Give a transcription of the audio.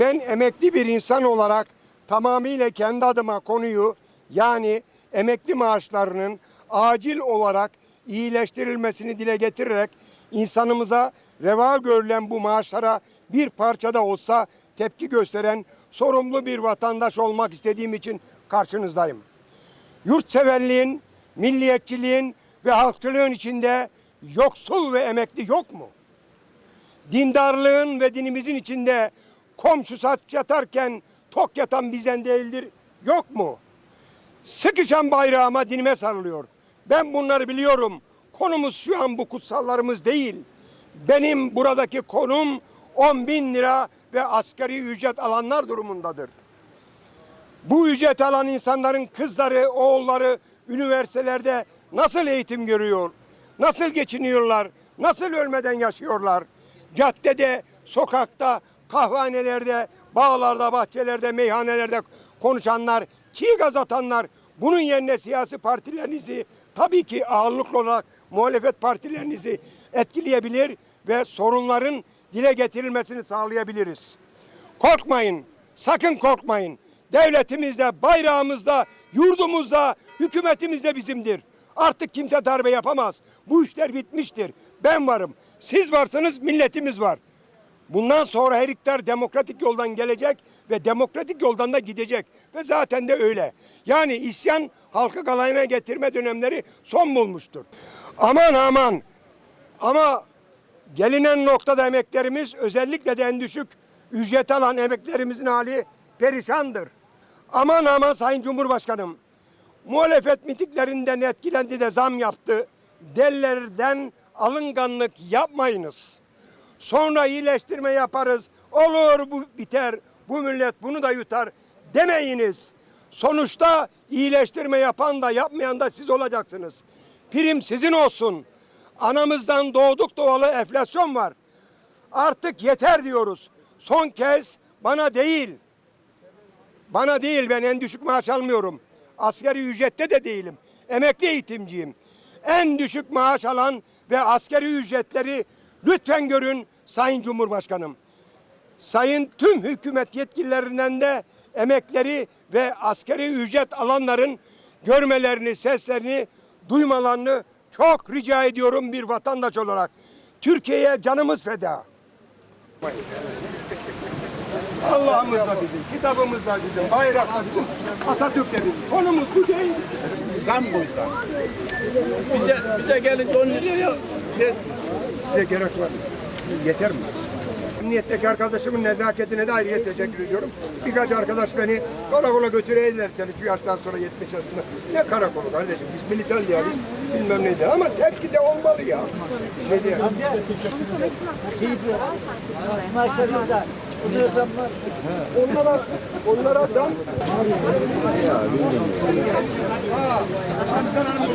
Ben emekli bir insan olarak tamamıyla kendi adıma konuyu yani emekli maaşlarının acil olarak iyileştirilmesini dile getirerek insanımıza reva görülen bu maaşlara bir parçada olsa tepki gösteren sorumlu bir vatandaş olmak istediğim için karşınızdayım. Yurtseverliğin, milliyetçiliğin ve halkçılığın içinde yoksul ve emekli yok mu? Dindarlığın ve dinimizin içinde komşu saç yatarken tok yatan bizden değildir. Yok mu? Sıkışan bayrağıma dinime sarılıyor. Ben bunları biliyorum. Konumuz şu an bu kutsallarımız değil. Benim buradaki konum 10 bin lira ve asgari ücret alanlar durumundadır. Bu ücret alan insanların kızları, oğulları üniversitelerde nasıl eğitim görüyor? Nasıl geçiniyorlar? Nasıl ölmeden yaşıyorlar? Caddede, sokakta, kahvanelerde, bağlarda, bahçelerde, meyhanelerde konuşanlar, çiğ gaz atanlar bunun yerine siyasi partilerinizi tabii ki ağırlıklı olarak muhalefet partilerinizi etkileyebilir ve sorunların dile getirilmesini sağlayabiliriz. Korkmayın, sakın korkmayın. Devletimiz de, bayrağımız da, yurdumuz da, hükümetimiz de bizimdir. Artık kimse darbe yapamaz. Bu işler bitmiştir. Ben varım. Siz varsınız, milletimiz var. Bundan sonra her iktidar demokratik yoldan gelecek ve demokratik yoldan da gidecek. Ve zaten de öyle. Yani isyan halkı galayına getirme dönemleri son bulmuştur. Aman aman. Ama gelinen noktada emeklerimiz özellikle de en düşük ücret alan emeklerimizin hali perişandır. Aman aman Sayın Cumhurbaşkanım. Muhalefet mitinglerinden etkilendi de zam yaptı. Dellerden alınganlık yapmayınız. Sonra iyileştirme yaparız. Olur bu biter. Bu millet bunu da yutar demeyiniz. Sonuçta iyileştirme yapan da yapmayan da siz olacaksınız. Prim sizin olsun. Anamızdan doğduk doğalı enflasyon var. Artık yeter diyoruz. Son kez bana değil, bana değil ben en düşük maaş almıyorum. Asgari ücrette de değilim. Emekli eğitimciyim. En düşük maaş alan ve asgari ücretleri lütfen görün Sayın Cumhurbaşkanım. Sayın tüm hükümet yetkililerinden de emekleri ve asgari ücret alanların görmelerini, seslerini duymalarını çok rica ediyorum bir vatandaş olarak. Türkiye'ye canımız feda. Allah'ımız da bizim, kitabımız da bizim, bayrak da bizim, Atatürk de bizim. Konumuz bu değil. Zam bu zam. Bize, bize gelince 10 liraya ya şey, Size gerek var. Yeter mi? Emniyetteki arkadaşımın nezaketine de ayrıca teşekkür ediyorum. Birkaç arkadaş beni karakola götüreydiler seni şu yaştan sonra 70 yaşında. Ne karakolu kardeşim biz militan değiliz bilmem ne de ama tepki de olmalı ya. Şey diye. Onlara, onlara zam. Ha, Ankara'nın